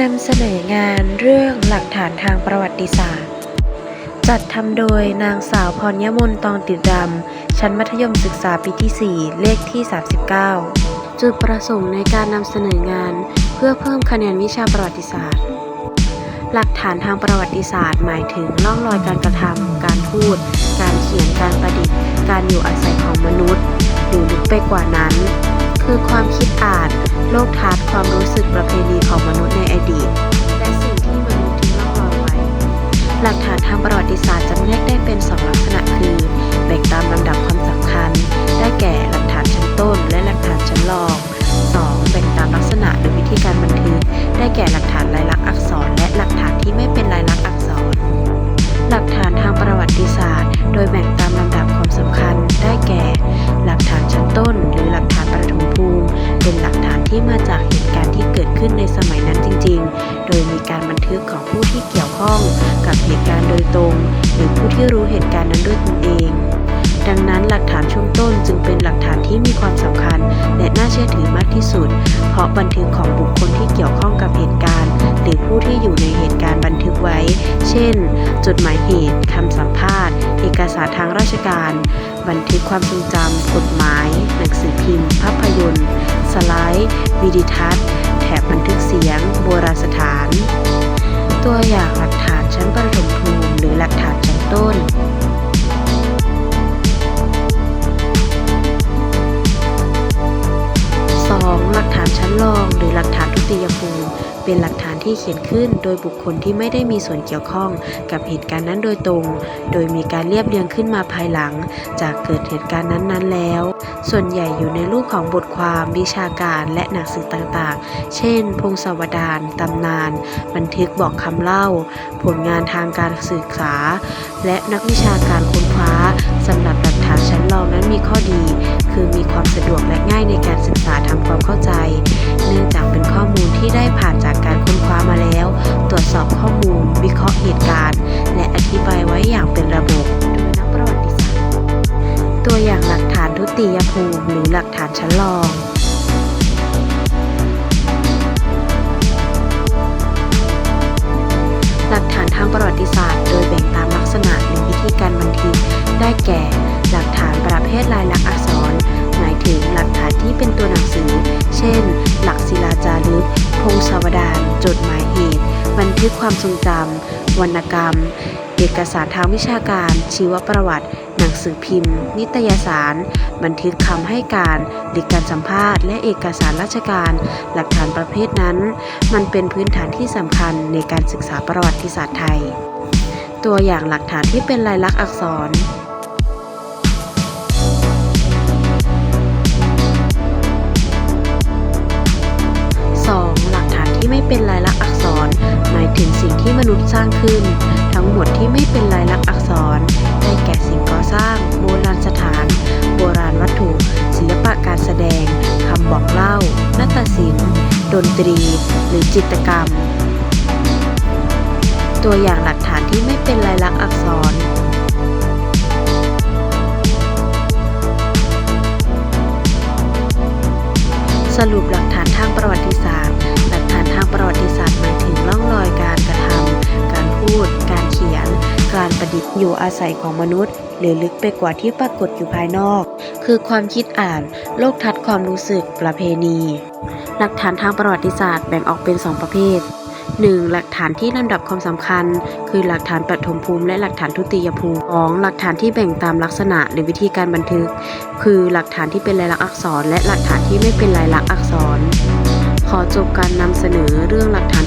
นำเสนองานเรื่องหลักฐานทางประวัติศาสตร์ จัดทำโดยนางสาวพรยมนตองติดดำ ชั้นมัธยมศึกษาปีที่ 4 เลขที่ 39 จุดประสงค์ในการนำเสนองานเพื่อเพิ่มคะแนนวิชาประวัติศาสตร์ หลักฐานทางประวัติศาสตร์ หมายถึงร่องรอยการกระทำการพูด การเขียนการประดิษฐ์ การอยู่อาศัยของมนุษย์ หรือลึกไปกว่านั้น คือความคิดอ่าน โลกทัศน์ความรู้สึกประเพณีของมนุษย์ในอดีต และสิ่งที่มนุษย์ทิ้งร่องรอยไว้ หลักฐานทางประวัติศาสตร์จำแนกได้เป็น2ลักษณะคือแบ่งตามลำดับความสำคัญ ได้แก่หลักฐานชั้นต้น และหลักฐานชั้นรอง ที่มาจากเหตุการณ์ที่เกิดขึ้นในสมัยนั้นจริง ๆ โดยมีการบันทึกของผู้ที่เกี่ยวข้องกับเหตุการณ์โดยตรง หรือผู้ที่รู้เหตุการณ์นั้นด้วยตนเอง ดังนั้นหลักฐานช่วงต้นจึงเป็นหลักฐานที่มีความสำคัญ และน่าเชื่อถือมากที่สุด เพราะบันทึกของบุคคลที่เกี่ยวข้องกับเหตุการณ์ หรือผู้ที่อยู่ในเหตุการณ์บันทึกไว้ เช่น จดหมายเหตุคำสัมภาษณ์ เอกสารทางราชการ บันทึกความทรงจำกฎหมาย หนังสือพิมพ์ ภาพยนตร์ สไลด์วิดีทัศน์ แถบบันทึกเสียง โบราณสถาน ตัวอย่าง เป็นหลักฐานที่เขียนขึ้น โดยบุคคลที่ไม่ได้มีส่วนเกี่ยวข้องกับเหตุการณ์นั้นโดยตรง โดยมีการเรียบเรียงขึ้นมาภายหลัง จากเกิดเหตุการณ์นั้นๆ แล้ว ส่วนใหญ่อยู่ในรูปของบทความวิชาการและหนังสือต่างๆ เช่น พงศาวดารตำนาน บันทึกบอกคำเล่า ผลงานทางการศึกษา และนักวิชาการค้นคว้าสำหรับหลักฐานชั้นรองนั้นมีข้อดี คือมีความสะดวกและง่ายในการศึกษาทำ ติยภูมิหรือหลักฐานชั้นรองหลักฐานทางประวัติศาสตร์ โดยแบ่งตามลักษณะหรือวิธีการบันทึกได้แก่ หลักฐานประเภทลายลักษณ์อักษร หมายถึงหลักฐานที่เป็นตัวหนังสือ เช่น หลักศิลาจารึกพงศาวดารจดหมายเหตุ บันทึกความทรงจำวรรณกรรม เอกสารทางวิชาการ ชีวประวัติ หนังสือพิมพ์ นิตยสาร บันทึกคำให้การหรือการสัมภาษณ์ และเอกสารราชการ หลักฐานประเภทนั้น มันเป็นพื้นฐานที่สำคัญในการศึกษาประวัติศาสตร์ไทย ตัวอย่างหลักฐานที่เป็นลายลักษณ์อักษร 2. หลักฐานที่ไม่เป็นลายลักษณ์อักษร หมายถึงสิ่งที่มนุษย์สร้างขึ้น ทั้งหมดที่ไม่เป็นลายลักษณ์อักษร ได้แก่สิ่งก่อสร้าง โบราณสถาน โบราณวัตถุ ศิลปะการแสดง คำบอกเล่า นาฏศิลป์ ดนตรี หรือจิตรกรรม ตัวอย่างหลักฐานที่ไม่เป็นลายลักษณ์อักษร อยู่อาศัยของมนุษย์ หรือลึกไปกว่าที่ปรากฏอยู่ภายนอก คือความคิดอ่าน โลกทัศน์ความรู้สึก ประเพณี หลักฐานทางประวัติศาสตร์แบ่งออกเป็น 2 ประเภท 1. หลักฐานที่ลำดับความสำคัญ คือหลักฐานปฐมภูมิและหลักฐานทุติยภูมิ 2. หลักฐานที่แบ่งตามลักษณะหรือวิธีการบันทึก คือหลักฐานที่เป็นลายลักษณ์อักษร และหลักฐานที่ไม่เป็นลายลักษณ์อักษร ขอจบการนำเสนอเรื่องหลักฐาน